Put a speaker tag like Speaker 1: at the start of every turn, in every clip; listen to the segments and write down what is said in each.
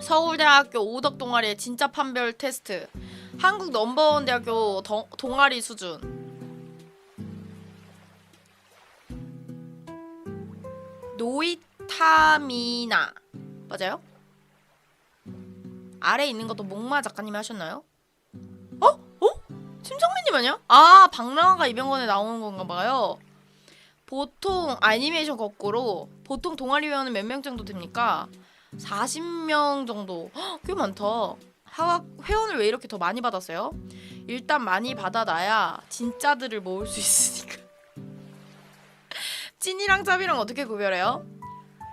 Speaker 1: 서울대학교 오덕 동아리의 진짜 판별 테스트. 한국 넘버원 대학교 동, 동아리 수준. 노이타미나 맞아요? 아래 있는 것도 목마 작가님이 하셨나요? 어? 어? 심정민님 아니야? 아 박랑아가 이병헌에 나오는 건가 봐요. 보통 애니메이션 거꾸로 보통 동아리 회원은 몇 명 정도 됩니까? 40명 정도. 헉, 꽤 많다. 하학 회원을 왜 이렇게 더 많이 받았어요? 일단 많이 받아놔야 진짜들을 모을 수 있으니까. 찐이랑 짭이랑 어떻게 구별해요?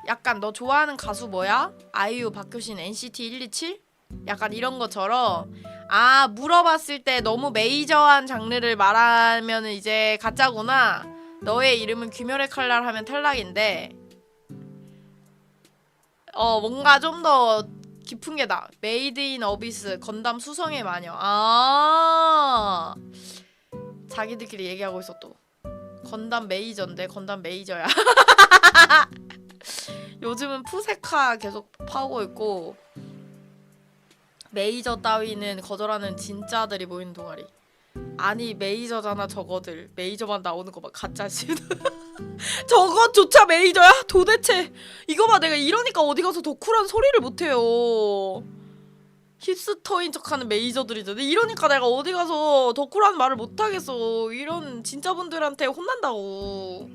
Speaker 1: 약간 너 좋아하는 가수 뭐야? 아이유, 박효신, NCT 127? 약간 이런 것처럼 아 물어봤을 때 너무 메이저한 장르를 말하면 이제 가짜구나. 너의 이름은 귀멸의 칼날 하면 탈락인데 어 뭔가 좀 더 깊은 게다. 메이드 인 어비스 건담 수성의 마녀. 아 자기들끼리 얘기하고 있어 또. 건담 메이저인데 건담 메이저야. 요즘은 푸세카 계속 파고 있고 메이저 따위는 거절하는 진짜들이 모이는 동아리. 아니 메이저잖아 저거들. 메이저만 나오는 거봐 가짜지 저것조차 메이저야? 도대체. 이거 봐 내가 이러니까 어디 가서 덕후란 소리를 못해요. 힙스터인 척하는 메이저들이잖아. 이러니까 내가 어디 가서 덕후란 말을 못하겠어. 이런 진짜 분들한테 혼난다고